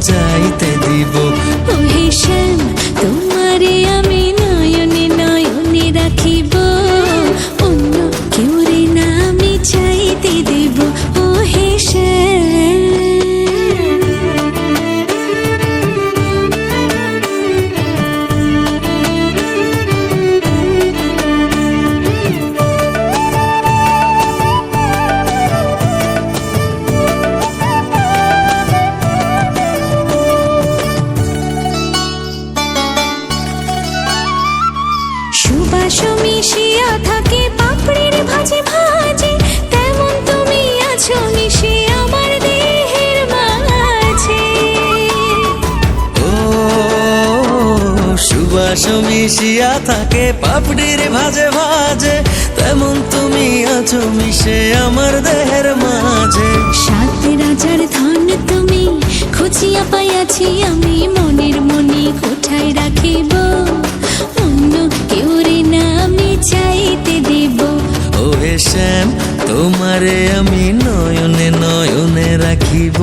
চাইতে দিব। ও হে শ্যাম তোমারে আমি নয়নে নয়নে রাখিব। অন্য কেউ রে না আমি চাইতে দেব। ভালোবাসো মিশিয়া থাকে পাপড়ির ভাজে ভাজে। তেমন তুমি আছো মিশে আমার দেহের মাঝে। সাথে রাজার ধন তুমি খুঁজিয়া পাইয়াছি আমি। মনের মনি কোঠায় রাখিব? অন্য কেউ রে না আমি চাইতে দেব। ওহে শ্যাম তোমারে আমি নয়নে নয়নে রাখিব।